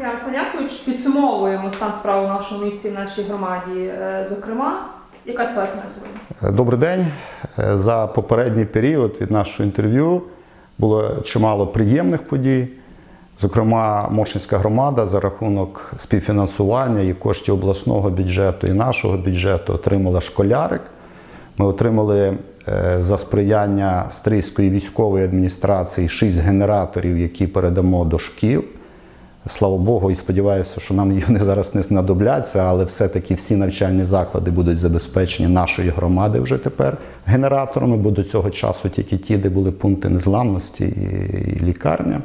дня, Руслан Підсумовуємо стан справи в нашому місті, в нашій громаді. Е, Зокрема, яка ситуація на сьогодні? Добрий день. Е, За попередній період від нашого інтерв'ю було чимало приємних подій. Зокрема, Мошинська громада за рахунок співфінансування і коштів обласного бюджету і нашого бюджету отримала школярик. Ми отримали е, за сприяння Стрийської військової адміністрації шість генераторів, які передамо до шкіл. Слава Богу, і сподіваюся, що нам вони зараз не знадобляться, але все-таки всі навчальні заклади будуть забезпечені нашої громади вже тепер генераторами, бо до цього часу тільки ті, де були пункти незламності і, лікарня.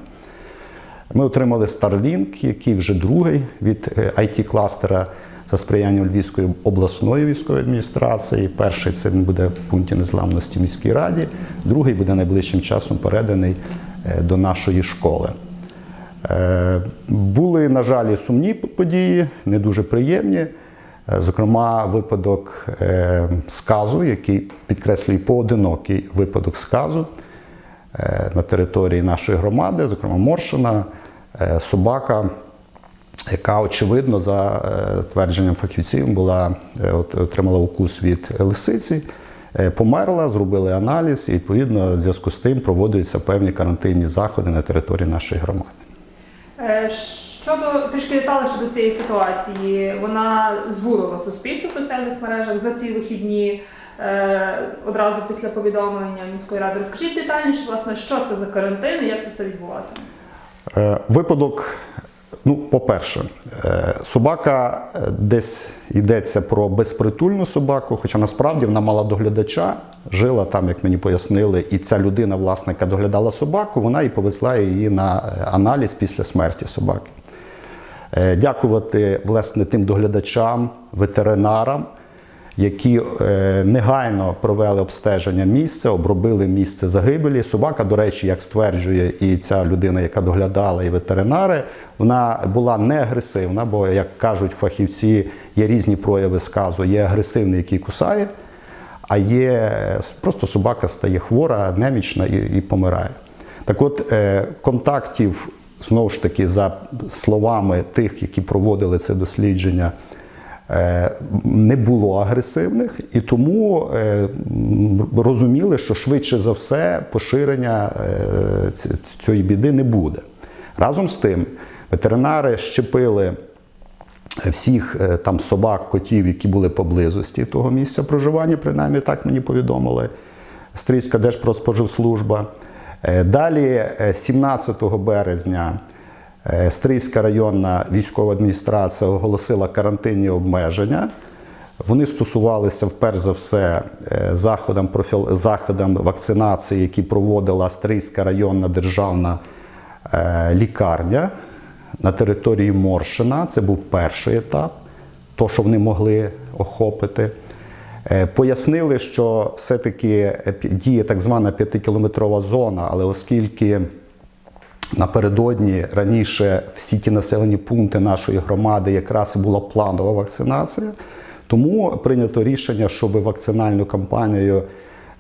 Ми отримали Starlink, який вже другий від IT-кластера за сприяння Львівської обласної військової адміністрації. Перший це буде в пункті незламності в міській раді, другий буде найближчим часом переданий е, до нашої школи. Е, Були, на жаль, сумні події, не дуже приємні. Е, Зокрема, випадок е, сказу, який підкреслює поодинокий випадок сказу на території нашої громади, зокрема Моршина, собака, яка очевидно, за твердженням фахівців, була, отримала укус від лисиці, померла, зробили аналіз, і відповідно в зв'язку з тим проводяться певні карантинні заходи на території нашої громади. Е, Щодо трішки деталей щодо цієї ситуації, вона збурила суспільство в соціальних мережах за ці вихідні. е, Одразу після повідомлення міської ради. Розкажіть детальніше, власне, що це за карантин і як це все відбуватиметься? Е, Випадок, ну, по-перше, е, собака е, десь йдеться про безпритульну собаку, хоча насправді вона мала доглядача, жила там, як мені пояснили, і ця людина, власне, яка доглядала собаку, вона і повезла її на е, аналіз після смерті собаки. Дякувати власне тим доглядачам, ветеринарам, які е, негайно провели обстеження місця, обробили місце загибелі. Собака, до речі, як стверджує і ця людина, яка доглядала, і ветеринари, вона була не агресивна, бо, як кажуть фахівці, є різні прояви сказу. Є агресивний, який кусає, а є е, просто собака стає хвора, немічна і, і помирає. Так от, е, контактів, знову ж таки, за словами тих, які проводили це дослідження, не було агресивних, і тому е, розуміли, що швидше за все поширення е, цієї біди не буде. Разом з тим, ветеринари щепили всіх е, там собак, котів, які були поблизості того місця проживання, принаймні так мені повідомили Стрийська Держпродспоживслужба. Е, Далі, е, 17 березня, е, Стрийська районна військова адміністрація оголосила карантинні обмеження. Вони стосувалися, вперше за все, е, заходам, профіл... заходам вакцинації, які проводила Стрийська районна державна е, лікарня на території Моршина. Це був перший етап, то, що вони могли охопити. Е, Пояснили, що все-таки е, діє так звана п'ятикілометрова зона, але оскільки напередодні раніше всі ті населені пункти нашої громади якраз і була планова вакцинація, тому прийнято рішення, щоб вакцинальну кампанію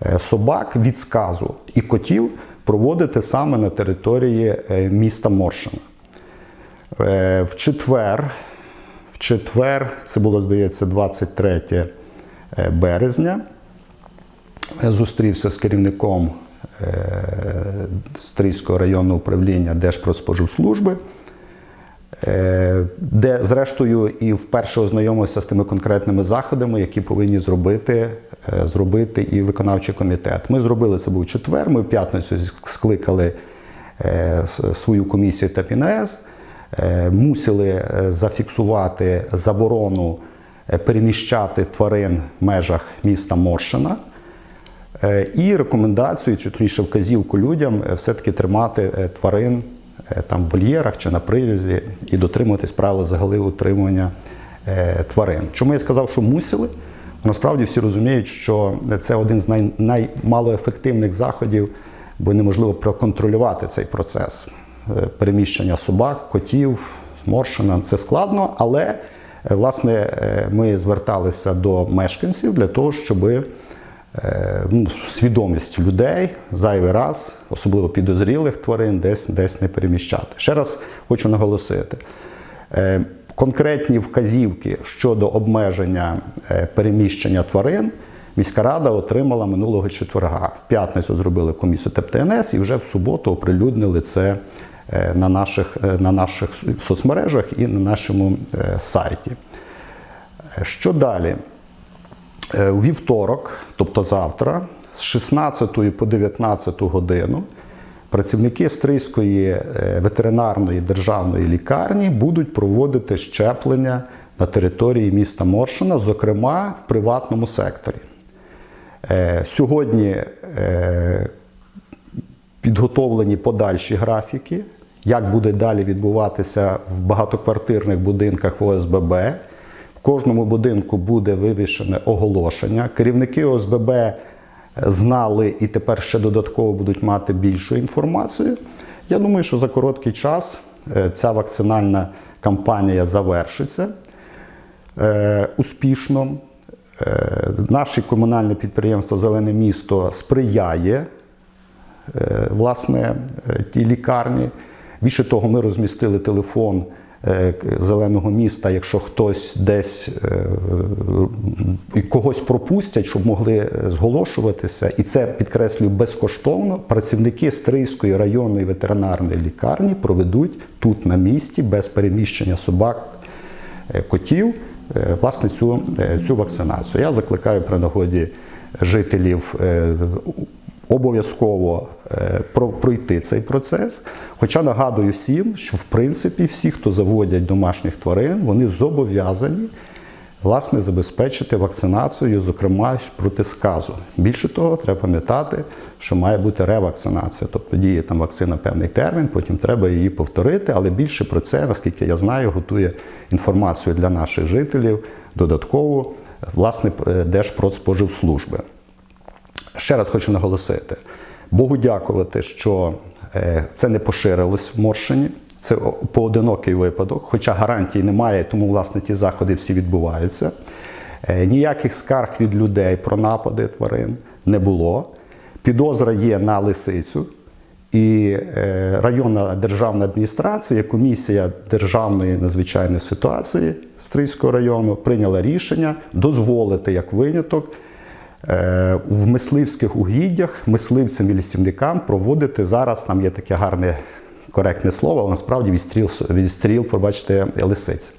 е, собак від сказу і котів проводити саме на території е, міста Моршина. Е, В четвер, в четвер, це було, здається, 23 е, березня, зустрівся з керівником Стрийського районного управління Держпродспоживслужби, е, де, зрештою, і вперше ознайомився з тими конкретними заходами, які повинні зробити, е, зробити і виконавчий комітет. Ми зробили це був четвер. Ми в п'ятницю скликали е, свою комісію та ПІНЕС, е, мусили е, зафіксувати заборону е, переміщати тварин в межах міста Моршина. Е, І рекомендацію, чи точніше вказівку людям е, все-таки тримати е, тварин там в вольєрах чи на привязі і дотримуватись правил взагалі утримування тварин. Чому я сказав, що мусили? Насправді всі розуміють, що це один з най, наймалоефективних заходів, бо неможливо проконтролювати цей процес переміщення собак, котів, моршина. Це складно, але власне ми зверталися до мешканців для того, щоби ну, свідомість людей зайвий раз, особливо підозрілих тварин, десь, десь не переміщати. Ще раз хочу наголосити. Е, Конкретні вказівки щодо обмеження е, переміщення тварин міська рада отримала минулого четверга. В п'ятницю зробили комісію ТЕП-ТНС і вже в суботу оприлюднили це е, на наших, е, на наших соцмережах і на нашому е, сайті. Е, Що далі? Е, У вівторок, тобто завтра, з 16 по 19 годину, працівники Стрийської е, ветеринарної державної лікарні будуть проводити щеплення на території міста Моршина, зокрема в приватному секторі. Е, Сьогодні підготовлені подальші графіки, як буде далі відбуватися в багатоквартирних будинках ОСББ. Кожному будинку буде вивішене оголошення. Керівники ОСББ знали і тепер ще додатково будуть мати більшу інформацію. Я думаю, що за короткий час е, ця вакцинальна кампанія завершиться е, успішно. Е, Наше комунальне підприємство Зелене місто сприяє власне тій лікарні. Більше того, ми розмістили телефон зеленого міста, якщо хтось десь е, когось пропустять, щоб могли е, зголошуватися. І це підкреслюю безкоштовно. Працівники Стрийської районної ветеринарної лікарні проведуть тут на місці без переміщення собак, е, котів. е, Власне, цю, е, цю вакцинацію. Я закликаю при нагоді жителів е, обов'язково е, пройти цей процес. Хоча нагадую всім, що в принципі всі, хто заводять домашніх тварин, вони зобов'язані власне забезпечити вакцинацією, зокрема проти сказу. Більше того, треба пам'ятати, що має бути ревакцинація, тобто діє там вакцина певний термін, потім треба її повторити. Але більше про це, наскільки я знаю, готує інформацію для наших жителів додатково власне е, Держпродспоживслужби. Ще раз хочу наголосити: Богу дякувати, що е, це не поширилось в Моршині. Це поодинокий випадок, хоча гарантій немає, тому власне ті заходи всі відбуваються. Е, Ніяких скарг від людей про напади тварин не було. Підозра є на лисицю. І е, районна державна адміністрація, комісія державної надзвичайної ситуації Стрийського району прийняла рішення дозволити як виняток в мисливських угіддях мисливцям і лісівникам проводити зараз. Там є таке гарне коректне слово, але насправді відстріл, відстріл пробачте, лисиць.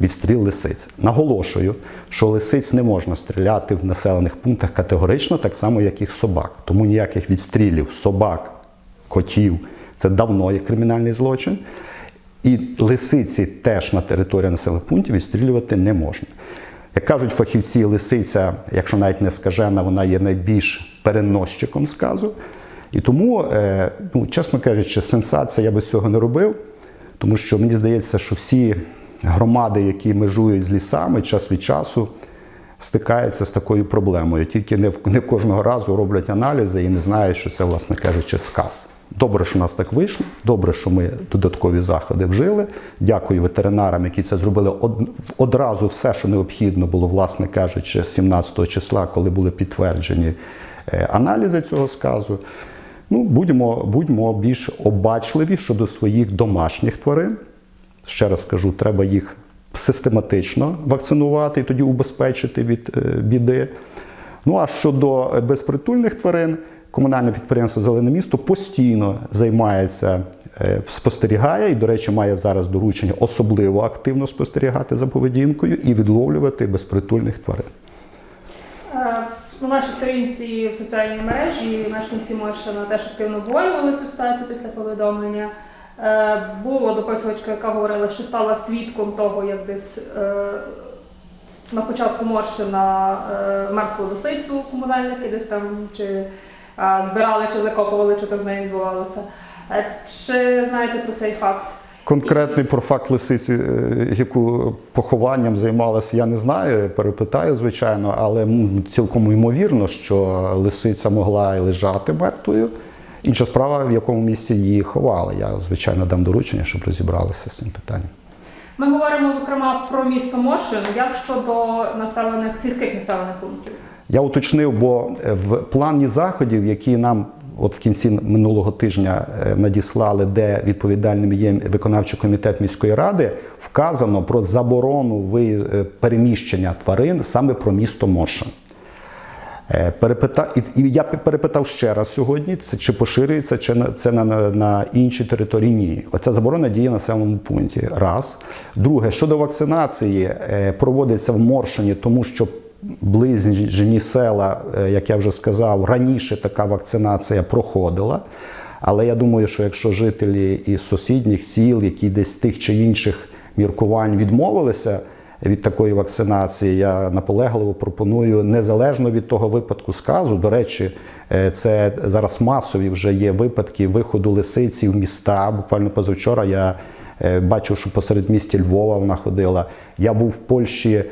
Відстріл лисиць. Наголошую, що лисиць не можна стріляти в населених пунктах категорично, так само, як і собак. Тому ніяких відстрілів собак, котів це давно є кримінальний злочин. І лисиці теж на території населених пунктів відстрілювати не можна. Як кажуть фахівці, лисиця, якщо навіть не скажена, вона є найбільш переносчиком сказу. І тому, е, ну, чесно кажучи, сенсація я би цього не робив, тому що мені здається, що всі громади, які межують з лісами, час від часу стикаються з такою проблемою. Тільки не, не кожного разу роблять аналізи і не знають, що це, власне кажучи, сказ. Добре, що у нас так вийшло. Добре, що ми додаткові заходи вжили. Дякую ветеринарам, які це зробили одразу все, що необхідно було, власне кажучи, 17 числа, коли були підтверджені е, аналізи цього сказу. Ну, будьмо, будьмо більш обачливі щодо своїх домашніх тварин. Ще раз скажу, треба їх систематично вакцинувати і тоді убезпечити від е, біди. Ну а щодо е, безпритульних тварин, комунальне підприємство Зелене місто постійно займається, е, спостерігає і, до речі, має зараз доручення особливо активно спостерігати за поведінкою і відловлювати безпритульних тварин. Е, На нашій сторінці в соціальній мережі мешканці Моршина теж активно обговорювали цю ситуацію після повідомлення. Е, Була дописувачка, яка говорила, що стала свідком того, як десь е, на початку Моршина е, мертву лисицю комунальники десь там чи е, збирали, чи закопували, чи так з нею відбувалося. Чи знаєте про цей факт? Конкретний про факт лисиці, е, яку похованням займалася, я не знаю. Перепитаю, звичайно, але цілком ймовірно, що лисиця могла і лежати мертвою. Інша справа, в якому місці її ховали. Я, звичайно, дам доручення, щоб розібралися з цим питанням. Ми говоримо зокрема про місто Моршин. Як щодо населених сільських населених пунктів? Я уточнив, бо в плані заходів, які нам от в кінці минулого тижня е, надіслали, де відповідальним є виконавчий комітет міської ради, вказано про заборону е, переміщення тварин саме про місто Моршин. Е, Перепита... І я перепитав ще раз сьогодні, це чи поширюється чи на- це на, на, на інші території. Ні. Оця заборона діє в населеному пункті. Раз. Друге, щодо вакцинації, е, проводиться в Моршині, тому що ближні села, е, як я вже сказав, раніше така вакцинація проходила. Але я думаю, що якщо жителі із сусідніх сіл, які десь тих чи інших міркувань відмовилися від такої вакцинації, я наполегливо пропоную незалежно від того випадку сказу. До речі, е, це зараз масові вже є випадки виходу лисиці в міста. Буквально позавчора я бачив, що посеред місті Львова вона ходила. Я був в Польщі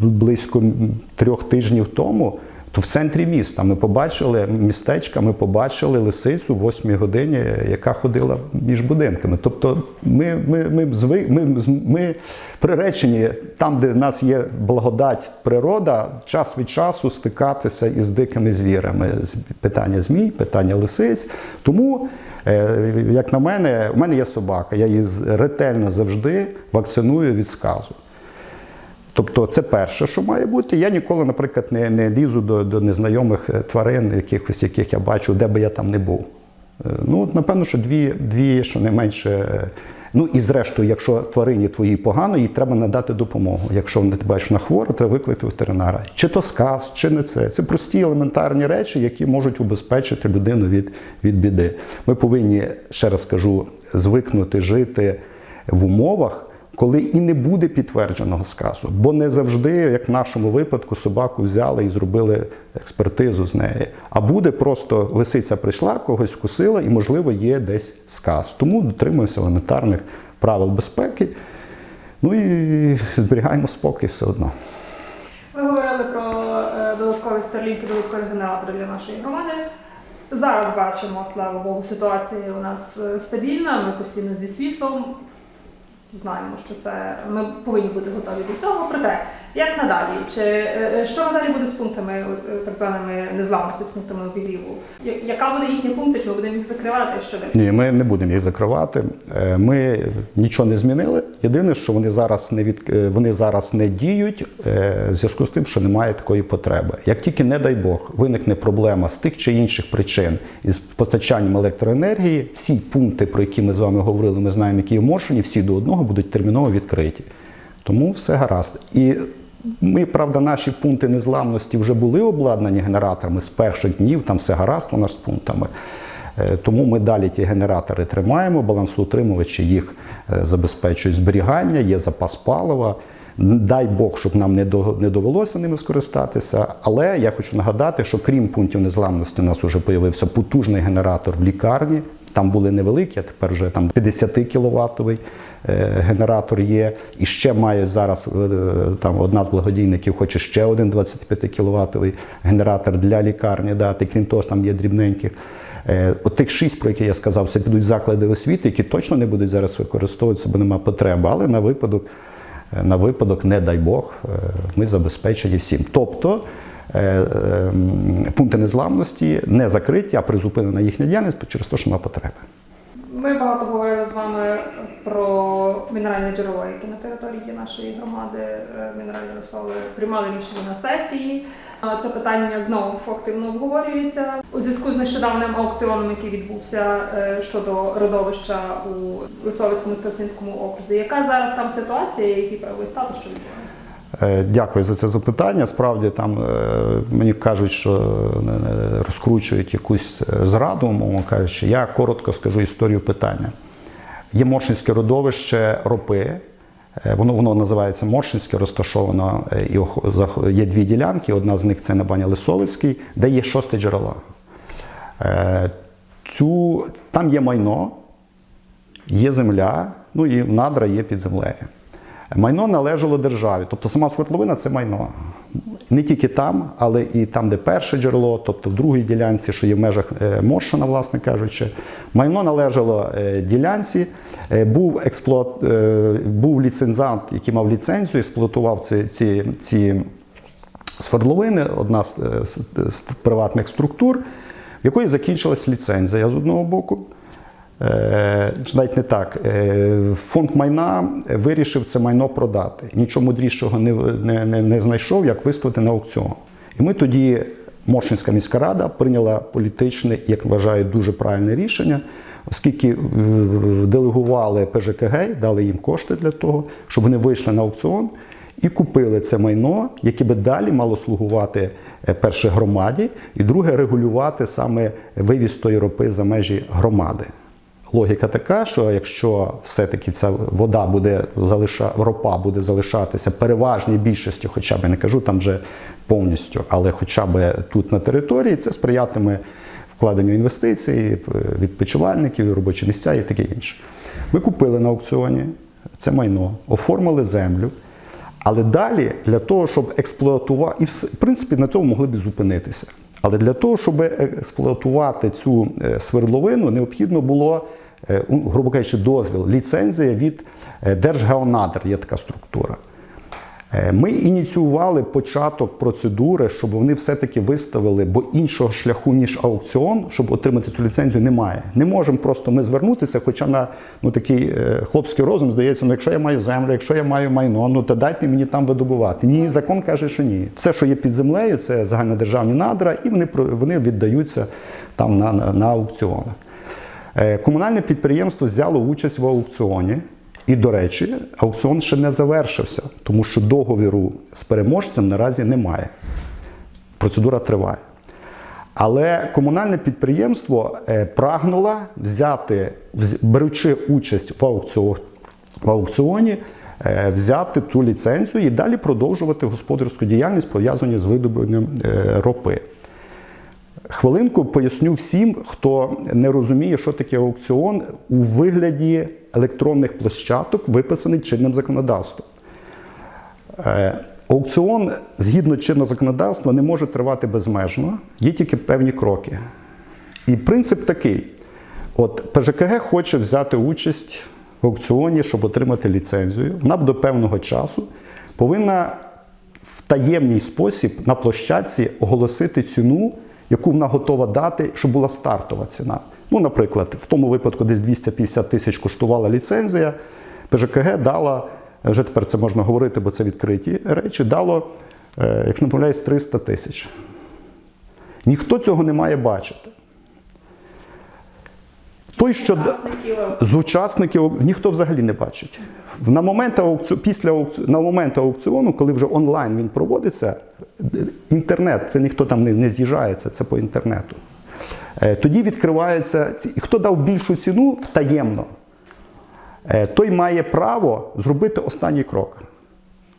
близько трьох тижнів тому. То в центрі міста ми побачили містечка, ми побачили лисицю в 8 годині, яка ходила між будинками. Тобто ми, ми, ми, зви, ми, ми приречені там, де в нас є благодать природа, час від часу стикатися із дикими звірами. Питання змій, питання лисиць. Тому, е, як на мене, у мене є собака, я її ретельно завжди вакциную від сказу. Тобто це перше, що має бути. Я ніколи, наприклад, не, не лізу до, до незнайомих е, тварин, якихось, яких я бачу, де би я там не був. Е, Ну, напевно, що дві, дві що не менше. е, Ну і зрештою, якщо тварині твоїй погано, їй треба надати допомогу. Якщо не ти бачиш на хвору, треба викликати ветеринара. Чи то сказ, чи не це. Це прості елементарні речі, які можуть убезпечити людину від, від біди. Ми повинні, ще раз кажу, звикнути жити в умовах коли і не буде підтвердженого сказу. Бо не завжди, як в нашому випадку, собаку взяли і зробили експертизу з неї. А буде просто лисиця прийшла, когось вкусила, і, можливо, є десь сказ. Тому дотримуємося елементарних правил безпеки. Ну і зберігаємо спокій все одно. Ви говорили про е, додаткові старлінки, додаткові генератори для нашої громади. Зараз бачимо, слава Богу, ситуація у нас е, стабільна, ми постійно зі світлом. Знаємо, що це ми повинні бути готові до всього. Проте, як надалі? Чи е, е, що надалі буде з пунктами, е, так званими незламності, з пунктами обігріву? Яка буде їхня функція? Чи ми будемо їх закривати? Що далі? Ні, ми не будемо їх закривати. Ми нічого не змінили. Єдине, що вони зараз не від вони зараз не діють в зв'язку з тим, що немає такої потреби. Як тільки, не дай Бог, виникне проблема з тих чи інших причин із постачанням електроенергії, всі пункти, про які ми з вами говорили, ми знаємо, які Моршині, всі до одного будуть терміново відкриті. Тому все гаразд. І ми, правда, наші пункти незламності вже були обладнані генераторами з перших днів, там все гаразд у нас з пунктами. Е, Тому ми далі ті генератори тримаємо, балансоутримувачі їх е, забезпечують зберігання, є запас палива. Дай Бог, щоб нам не до- не довелося ними скористатися. Але я хочу нагадати, що крім пунктів незламності, у нас вже з'явився потужний генератор в лікарні. Там були невеликі, а тепер вже там 50 кіловатовий генератор є. І ще має зараз е, там одна з благодійників хоче ще один 25 кіловатовий генератор для лікарні дати. Крім того, там є дрібненькі. Е, От тих шість, про які я сказав, це підуть заклади освіти, які точно не будуть зараз використовуватися, бо немає потреби. Але на випадок, е, на випадок, не дай Бог, е, ми забезпечені всім. Тобто е, е, пункти незламності не закриті, а призупинена їхня діяльність через те, що немає потреби. Ми багато говорили з вами про мінеральні джерела, які на території нашої громади, е, мінеральні розсоли, приймали рішення на сесії. Це питання знову активно обговорюється у зв'язку з нещодавним аукціоном, який відбувся е, щодо родовища у Лисовицькому Старостинському окрузі. Яка зараз там ситуація, який правовий статус що відбувається? Е, Дякую за це запитання. Справді там е, мені кажуть, що е, розкручують якусь зраду, мовно кажучи. Я коротко скажу історію питання. Є Моршинське родовище ропи. Воно воно називається Моршинське, розташовано і є дві ділянки. Одна з них це на Баня Лисовицький, де є шосте джерело. Цю, там є майно, є земля, ну і надра є під землею. Майно належало державі, тобто сама свердловина це майно. Не тільки там, але і там, де перше джерело, тобто в другій ділянці, що є в межах е, Моршина, власне кажучи. Майно належало е, ділянці. Е, Був, експлуат, був ліцензант, який мав ліцензію, експлуатував ці, ці, ці свердловини, одна з приватних структур. в якої закінчилась ліцензія з одного боку. Е, навіть не так. Е, Фонд майна вирішив це майно продати. Нічого мудрішого не, не, не, знайшов, як виставити на аукціон. І ми тоді, Моршинська міська рада, прийняла політичне, як вважаю, дуже правильне рішення, оскільки е, делегували ПЖКГ, дали їм кошти для того, щоб вони вийшли на аукціон і купили це майно, яке би далі мало слугувати перше громаді, і друге регулювати саме вивіз тої ропи за межі громади. Логіка така, що якщо все-таки ця вода буде залиша, ропа буде залишатися переважній більшості, хоча б я не кажу там вже повністю, але хоча б тут на території, це сприятиме вкладенню інвестицій, е, відпочивальників, робочі місця і таке інше. Ми купили на аукціоні це майно, оформили землю. Але далі для того, щоб експлуатувати, і в принципі на цьому могли б зупинитися. Але для того, щоб експлуатувати цю е, свердловину, необхідно було, е, грубо кажучи, дозвіл, ліцензія від е, Держгеонадр, є така структура. Е, Ми ініціювали початок процедури, щоб вони все-таки виставили, бо іншого шляху, ніж аукціон, щоб отримати цю ліцензію, немає. Не можемо просто ми звернутися, хоча на ну, такий е, хлопський розум здається, ну якщо я маю землю, якщо я маю майно, ну то дайте мені там видобувати. Ні, закон каже, що ні. Все, що є під землею, це загальнодержавні надра, і вони, вони віддаються там на, на, на аукціонах. Е, Комунальне підприємство взяло участь в аукціоні. І, до речі, аукціон ще не завершився, тому що договіру з переможцем наразі немає. Процедура триває. Але комунальне підприємство е, прагнуло взяти, беручи участь в аукціоні, е, взяти цю ліцензію і далі продовжувати господарську діяльність, пов'язану з видобуванням е, ропи. Хвилинку поясню всім, хто не розуміє, що таке аукціон у вигляді електронних площадок, виписаний чинним законодавством. Е, Аукціон згідно чинного законодавства не може тривати безмежно, є тільки певні кроки. І принцип такий: от ПЖКГ хоче взяти участь в аукціоні, щоб отримати ліцензію. Вона б до певного часу повинна в таємний спосіб на площадці оголосити ціну, яку вона готова дати, щоб була стартова ціна. Ну, наприклад, в тому випадку десь 250 тисяч коштувала ліцензія, ПЖКГ дала, вже тепер це можна говорити, бо це відкриті речі, дало, е, як не помиляюсь, 300 тисяч. Ніхто цього не має бачити. Той, що з учасників ніхто взагалі не бачить. На момент аукціону, після аукціону, на момент аукціону, коли вже онлайн він проводиться, інтернет, це ніхто там не, не з'їжджається, це по інтернету. Е, Тоді відкривається хто дав більшу ціну таємно, е, той має право зробити останній крок.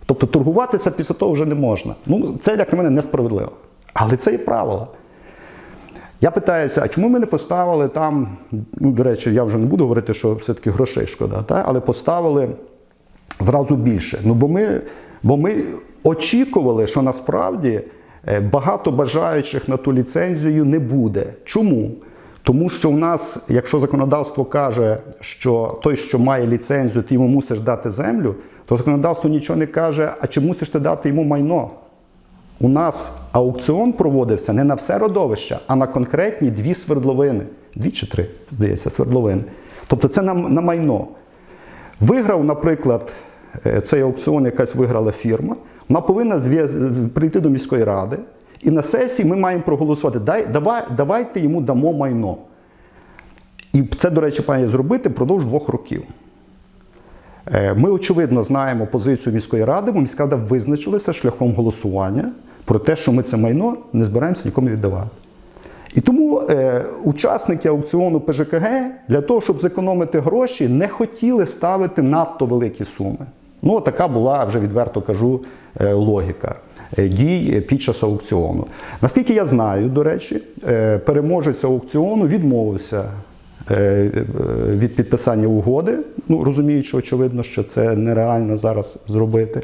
Тобто торгуватися після того вже не можна. Ну, це, як на мене, несправедливо. Але це є правило. Я питаюся, а чому ми не поставили там, ну, до речі, я вже не буду говорити, що все-таки грошей шкода, та? але поставили зразу більше. Ну, бо ми, бо ми очікували, що насправді багато бажаючих на ту ліцензію не буде. Чому? Тому що в нас, якщо законодавство каже, що той, що має ліцензію, ти йому мусиш дати землю, то законодавство нічого не каже, а чи мусиш ти дати йому майно. У нас аукціон проводився не на все родовище, а на конкретні дві свердловини. Дві чи три, здається, свердловини. Тобто це на, на майно. Виграв, наприклад, е, цей аукціон якась виграла фірма. Вона повинна прийти до міської ради, і на сесії ми маємо проголосувати. Дай, давай, давайте йому дамо майно. І це, до речі, має зробити впродовж двох років. Е, Ми, очевидно, знаємо позицію міської ради, бо міська рада визначилася шляхом голосування про те, що ми це майно не збираємося нікому віддавати. І тому е, учасники аукціону ПЖКГ для того, щоб зекономити гроші, не хотіли ставити надто великі суми. Ну, така була, вже відверто кажу, е, логіка е, дій під час аукціону. Наскільки я знаю, до речі, е, переможець аукціону відмовився е, е, від підписання угоди, ну розуміючи, очевидно, що це нереально зараз зробити.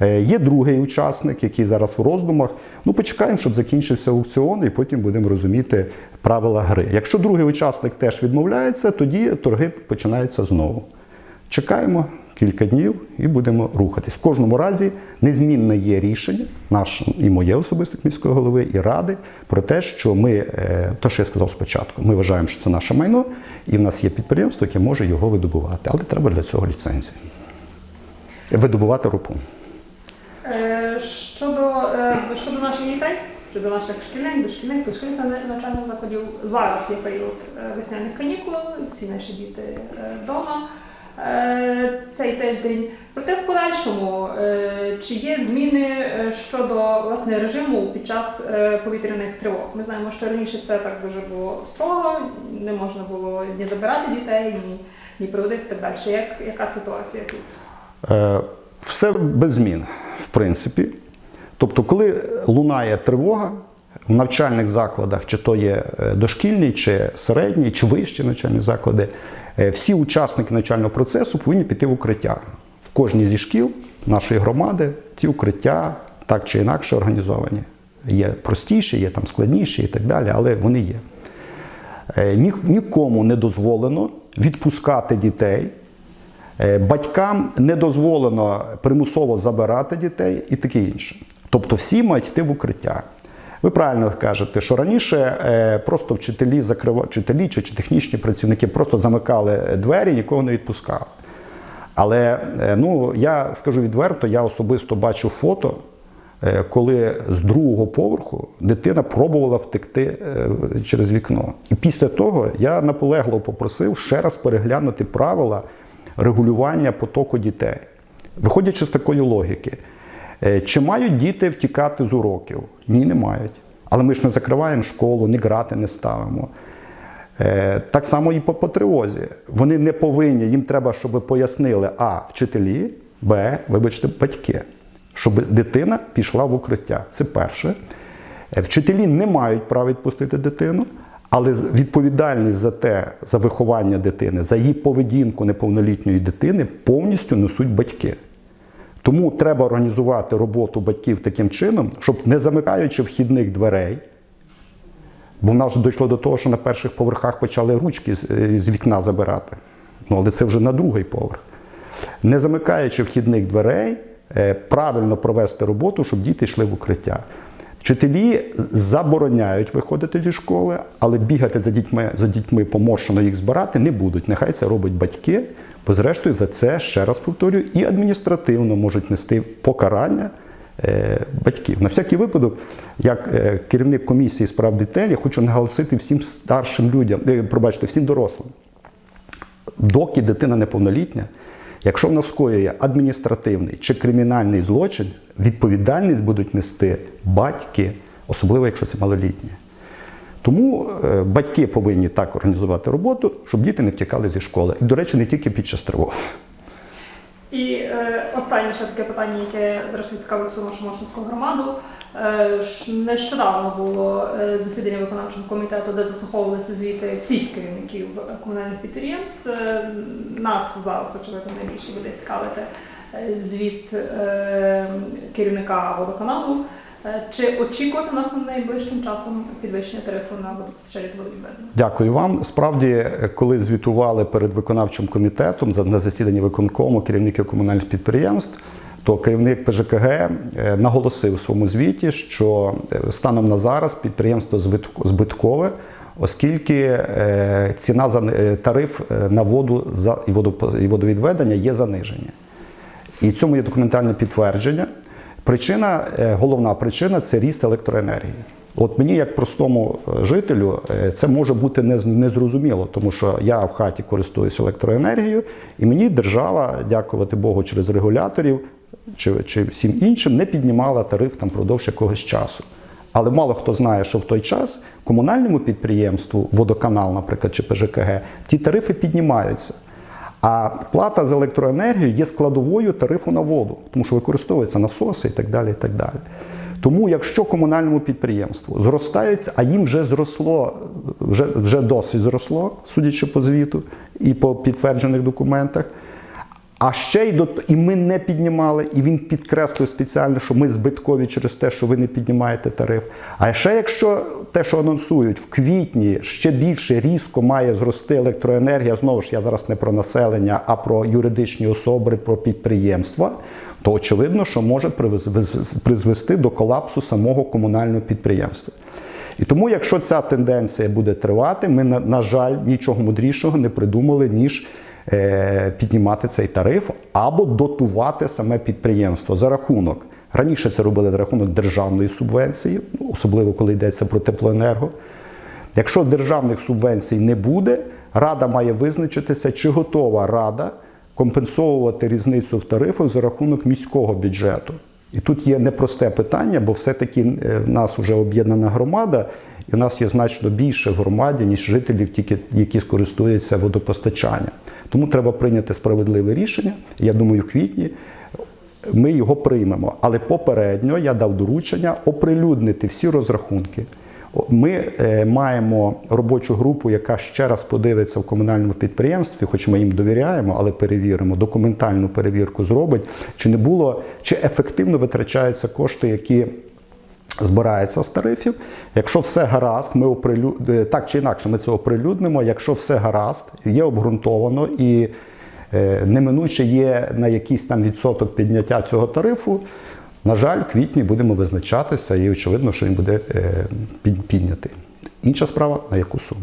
Е, Є другий учасник, який зараз в роздумах. Ну, почекаємо, щоб закінчився аукціон, і потім будемо розуміти правила гри. Якщо другий учасник теж відмовляється, тоді торги починаються знову. Чекаємо кілька днів і будемо рухатись. В кожному разі незмінне є рішення, наше і моє особисто міського голови, і ради про те, що ми, е, то, що я сказав спочатку, ми вважаємо, що це наше майно, і в нас є підприємство, яке може його видобувати. Але треба для цього ліцензії. Видобувати рупу. Е, Щодо, е, щодо наших дітей, щодо наших шкільних, дошкільних, дошкільних на- навчальних закладів, зараз є період весняних канікул, всі наші діти вдома цей тиждень. Проте в подальшому, е, чи є зміни е, щодо власне режиму під час е, повітряних тривог? Ми знаємо, що раніше це так дуже було строго, не можна було ні забирати дітей, ні, ні приводити і так далі. Як, яка ситуація тут? Е, Все без змін, в принципі. Тобто, коли лунає тривога в навчальних закладах, чи то є е, дошкільні, чи середні, чи вищі навчальні заклади, е, всі учасники навчального процесу повинні піти в укриття. В кожній зі шкіл нашої громади ці укриття так чи інакше організовані. Є простіші, є там складніші і так далі, але вони є. Е, Нікому не дозволено відпускати дітей. Е, Батькам не дозволено примусово забирати дітей і таке інше. Тобто всі мають йти в укриття. Ви правильно кажете, що раніше е, просто вчителі закрива... вчителі чи, технічні працівники просто замикали двері, нікого не відпускали. Але е, ну, я скажу відверто, я особисто бачу фото, е, коли з другого поверху дитина пробувала втекти через вікно. І після того я наполегливо попросив ще раз переглянути правила регулювання потоку дітей. Виходячи з такої логіки, чи мають діти втікати з уроків? Ні, не мають. Але ми ж не закриваємо школу, ні грати не ставимо. Е, Так само і по, по тривозі. Вони не повинні, їм треба, щоб пояснили А, вчителі, Б, вибачте, батьки, щоб дитина пішла в укриття. Це перше. Е, Вчителі не мають права відпустити дитину, але відповідальність за те, за виховання дитини, за її поведінку неповнолітньої дитини повністю несуть батьки. Тому треба організувати роботу батьків таким чином, щоб не замикаючи вхідних дверей, Бо в нас вже дійшло до того, що на перших поверхах почали ручки з, е, вікна забирати. Ну, але це вже на другий поверх. Не замикаючи вхідних дверей, е, правильно провести роботу, щоб діти йшли в укриття. Вчителі забороняють виходити зі школи, але бігати за дітьми, за дітьми поморшено їх збирати не будуть. Нехай це роблять батьки, бо зрештою за це, ще раз повторюю, і адміністративно можуть нести покарання е, батьків. На всякий випадок, як е, керівник комісії з прав дітей, я хочу наголосити всім старшим людям, е, пробачте, всім дорослим. Доки дитина неповнолітня, якщо вона скоює адміністративний чи кримінальний злочин, відповідальність будуть нести батьки, особливо якщо це малолітні. Тому е, батьки повинні так організувати роботу, щоб діти не втікали зі школи. І, до речі, не тільки під час тривоги. І е, останнє ще таке питання, яке зрештою цікавить всю нашу Мошинську громаду. Е, нещодавно було е, засідання виконавчого комітету, де заслуховувалися звіти всіх керівників комунальних підприємств. Е, нас зараз, очевидно, найбільше буде цікавити е, звіт е, керівника водоканалу. Е, Чи очікувати нас на найближчим часом підвищення тарифу на водопостачання та водовідведення? Дякую вам. Справді, коли звітували перед виконавчим комітетом на засіданні виконкому керівники комунальних підприємств, то керівник ПЖКГ е, наголосив у своєму звіті, що е, станом на зараз підприємство збитко- збиткове, оскільки ціна за тариф на воду за і водовідведення є заниження. І цьому є документальне підтвердження. Причина, е, головна причина це ріст електроенергії. От мені, як простому е, жителю, е, це може бути незрозуміло, тому що я в хаті користуюся електроенергією, і мені держава, дякувати Богу, через регуляторів чи, чи всім іншим, не піднімала тариф там продовж якогось часу. Але мало хто знає, що в той час комунальному підприємству, водоканал, наприклад, чи ПЖКГ, ті тарифи піднімаються. А плата за електроенергію є складовою тарифу на воду, тому що використовуються насоси і так далі. І так далі. Тому, якщо комунальному підприємству зростається, а їм вже зросло, вже, вже досить зросло, судячи по звіту і по підтверджених документах. А ще й до і ми не піднімали, і він підкреслив спеціально, що ми збиткові через те, що ви не піднімаєте тариф. А ще якщо те, що анонсують в квітні, ще більше різко має зрости електроенергія. Знову ж я зараз не про населення, а про юридичні особи, про підприємства, то очевидно, що може призвести до колапсу самого комунального підприємства. І тому, якщо ця тенденція буде тривати, ми, на, жаль, нічого мудрішого не придумали, ніж е, піднімати цей тариф або дотувати саме підприємство за рахунок. Раніше це робили за рахунок державної субвенції, особливо коли йдеться про теплоенерго. Якщо державних субвенцій не буде, рада має визначитися, чи готова рада компенсовувати різницю в тарифах за рахунок міського бюджету. І тут є непросте питання, бо все-таки е, в нас вже об'єднана громада, і в нас є значно більше в громаді, ніж жителів, тільки які скористуються водопостачанням. Тому треба прийняти справедливе рішення. Я думаю, в квітні ми його приймемо. Але попередньо я дав доручення оприлюднити всі розрахунки. Ми е, маємо робочу групу, яка ще раз подивиться в комунальному підприємстві, хоч ми їм довіряємо, але перевіримо, документальну перевірку зробить, чи не було, чи ефективно витрачаються кошти, які збирається з тарифів. Якщо все гаразд, ми оприлю... е, так чи інакше ми це оприлюднимо. Якщо все гаразд, є обґрунтовано і неминуче є на якийсь там відсоток підняття цього тарифу. На жаль, в квітні будемо визначатися, і очевидно, що він буде е, піднятий. Інша справа на яку суму.